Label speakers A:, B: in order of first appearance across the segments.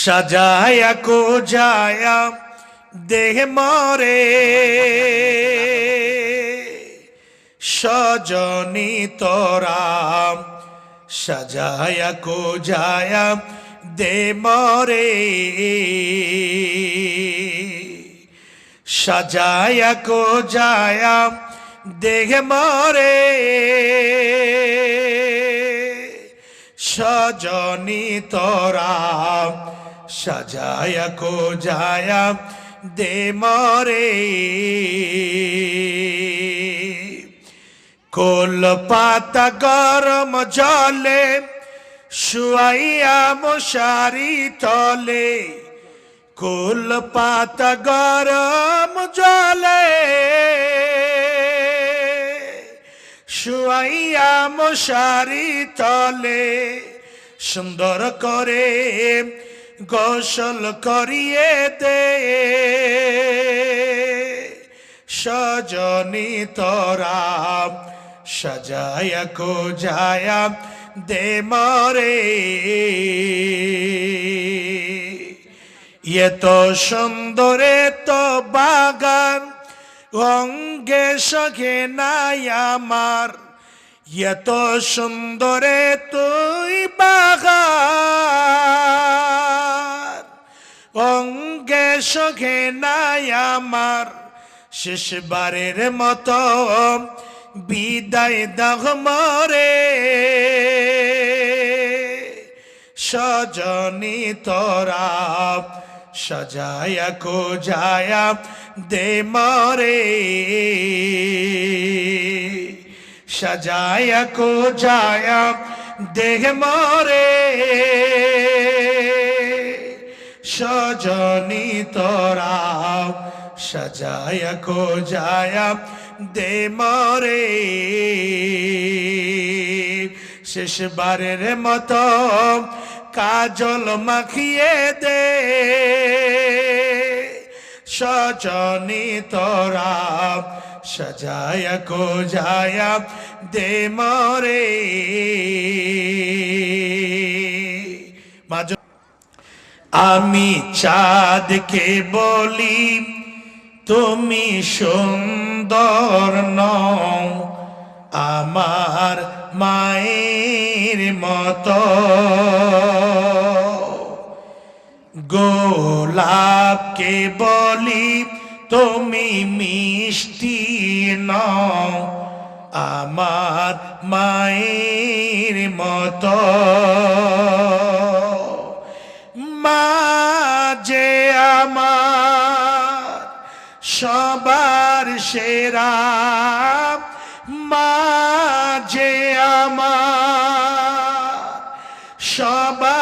A: সাজায়া কো যায়া, দেহ মরে। সজনি তোরাম সাজায়া কো যায়া, দে মরে। সাজায়া কো যায়া, দেহ মরে। সজনি তোরা, সাজায়া কো যায়া দে মরে। কোল পাতা গরম জলে, শুয়াইয়া মশারি তলে। কোল পাতা গরম জলে। শুয়াইয়া মশারি তলে সুন্দর করে গোসল করিয়ে দে সজনি তোরা সাজায়া কো যায়া দে মরে। এ তো সুন্দরে তো বাগান অঙ্গে সখে নাই আমার এত সুন্দরে তুই বাগান। অঙ্গে সখে নাই আমার শেষবারের মতো বিদায় দাহ মরে। সজনি তোরা সজায়া কো যায়া দে মরে। সজায়া কো যায়া দেহ মরে। সজনি তোরা সজায়া কো যায়া দে মরে। শেষবারের মতো কাজল মাখিয়ে দে। সজনি তোরা, সজায়া কো যায়া দে মরে। আমি চাঁদকে বলি, তুমি সুন্দর নও, আমার মায়ের মতো। গোলাপকে বলি, তুমি মিষ্টি নও, আমার মায়ের মতো। মা যে আমার সবার সেরা মা যে আমার সবার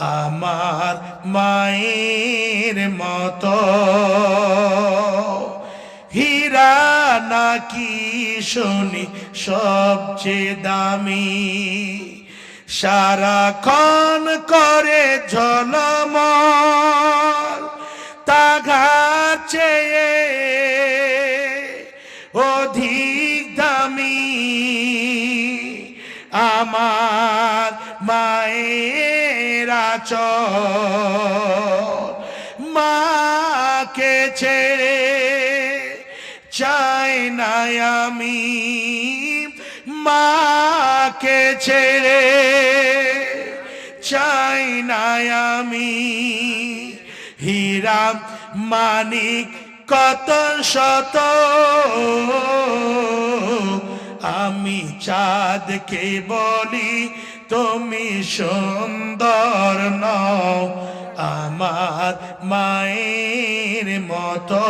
A: আমার মায়ের মতো। হীরা নাকি শুনি সবচেয়ে দামি? সারাক্ষণ করে ঝলম তাঘার চেয়ে অধিক দামি। আমার মায়ের আচর মাকে ছেড়ে চাই না আমি। মাকে ছেড়ে চাই না আমি। হীরা মানিক কত শত, আমি চাঁদকে বলি তুমি সুন্দর নও আমার মায়ের মতো।